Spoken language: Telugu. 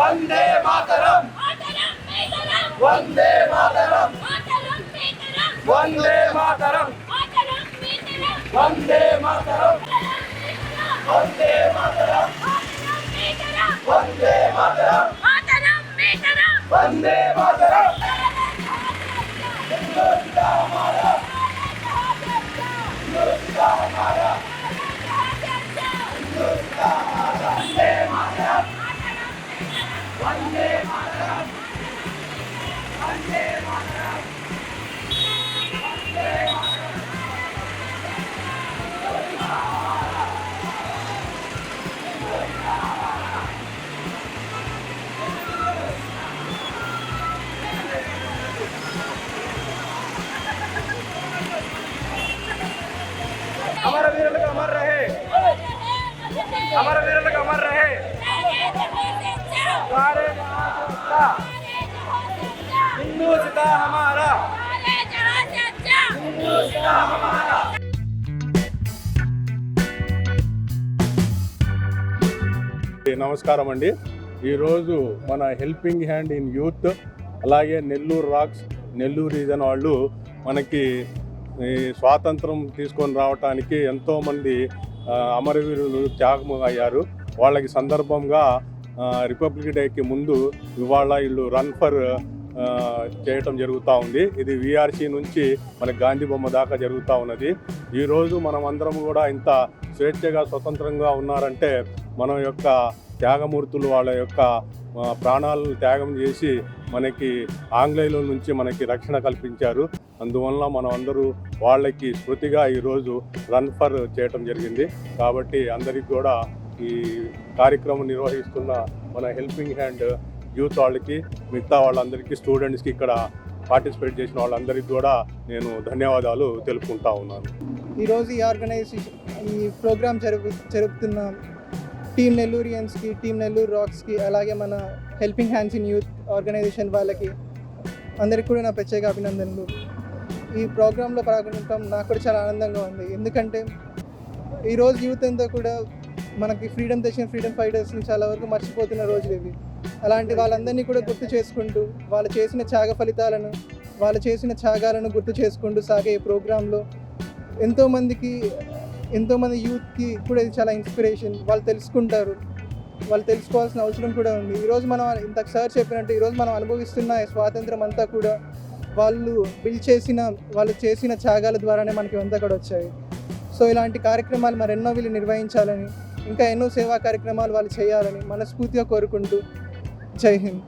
வந்தே மாதரம். வந்தே மாதரம். வந்தே மாதரம். வந்தே மாதரம். வந்தே மாதரம். வந்தே மாதரம். வந்தே மாதரம். யோசிதா மாதா யோசிதா అమర वीर लोग अमर रहे। సితా हिंदू जिता हमारा। నమస్కారం అండి ఈరోజు మన హెల్పింగ్ హ్యాండ్ ఇన్ యూత్ అలాగే నెల్లూరు రాక్స్ నెల్లూరు రీజన్ వాళ్ళు మనకి స్వాతంత్రం తీసుకొని రావటానికి ఎంతోమంది అమరవీరులు త్యాగం అయ్యారు వాళ్ళకి సందర్భంగా రిపబ్లిక్ డేకి ముందు ఇవాళ వీళ్ళు రన్ ఫర్ చేయటం జరుగుతూ ఉంది. ఇది విఆర్సీ నుంచి మన గాంధీ బొమ్మ దాకా జరుగుతూ ఉన్నది. ఈరోజు మనం అందరం కూడా ఇంత స్వేచ్ఛగా స్వతంత్రంగా ఉన్నారంటే మన యొక్క త్యాగమూర్తులు వాళ్ళ యొక్క ప్రాణాలను త్యాగం చేసి మనకి ఆంగ్లేయుల నుంచి మనకి రక్షణ కల్పించారు. అందువల్ల మనం అందరూ వాళ్ళకి స్మృతిగా ఈరోజు రన్ ఫర్ చేయటం జరిగింది. కాబట్టి అందరికి కూడా ఈ కార్యక్రమం నిర్వహిస్తున్న మన హెల్పింగ్ హ్యాండ్ యూత్ వాళ్ళకి మిగతా వాళ్ళందరికీ స్టూడెంట్స్కి ఇక్కడ పార్టిసిపేట్ చేసిన వాళ్ళందరికీ కూడా నేను ధన్యవాదాలు తెలుపుకుంటా ఉన్నాను. ఈరోజు ఈ ఆర్గనైజేషన్ ఈ ప్రోగ్రామ్ జరుపు జరుపుతున్న టీమ్ నెల్లూరియన్స్కి టీమ్ నెల్లూరు రాక్స్కి అలాగే మన helping hands in youth organisation వాళ్ళకి అందరికి కూడా నా ప్రత్యేక అభినందనలు. ఈ ప్రోగ్రాంలో పాల్గొనడం నాకు కూడా చాలా ఆనందంగా ఉంది. ఎందుకంటే ఈరోజు యూత్ అంతా కూడా మనకి ఫ్రీడమ్ తెచ్చిన ఫ్రీడమ్ ఫైటర్స్ని చాలా వరకు మర్చిపోతున్న రోజులు ఇవి. అలాంటి వాళ్ళందరినీ కూడా గుర్తు చేసుకుంటూ వాళ్ళు చేసిన త్యాగ ఫలితాలను వాళ్ళు చేసిన త్యాగాలను గుర్తు చేసుకుంటూ సాగే ఈ ప్రోగ్రాంలో ఎంతోమందికి ఎంతోమంది యూత్కి కూడా ఇది చాలా ఇన్స్పిరేషన్ వాళ్ళు తెలుసుకుంటారు. వాళ్ళు తెలుసుకోవాల్సిన అవసరం కూడా ఉంది. ఈరోజు మనం ఇంతకు సార్ చెప్పినట్టు ఈరోజు మనం అనుభవిస్తున్న స్వాతంత్రం అంతా కూడా వాళ్ళు బిల్డ్ చేసిన వాళ్ళు చేసిన త్యాగాల ద్వారానే మనకి అంతా కూడా వచ్చాయి. సో ఇలాంటి కార్యక్రమాలు మరెన్నో వీళ్ళు నిర్వహించాలని ఇంకా ఎన్నో సేవా కార్యక్రమాలు వాళ్ళు చేయాలని మనస్ఫూర్తిగా కోరుకుంటూ జై హింద్.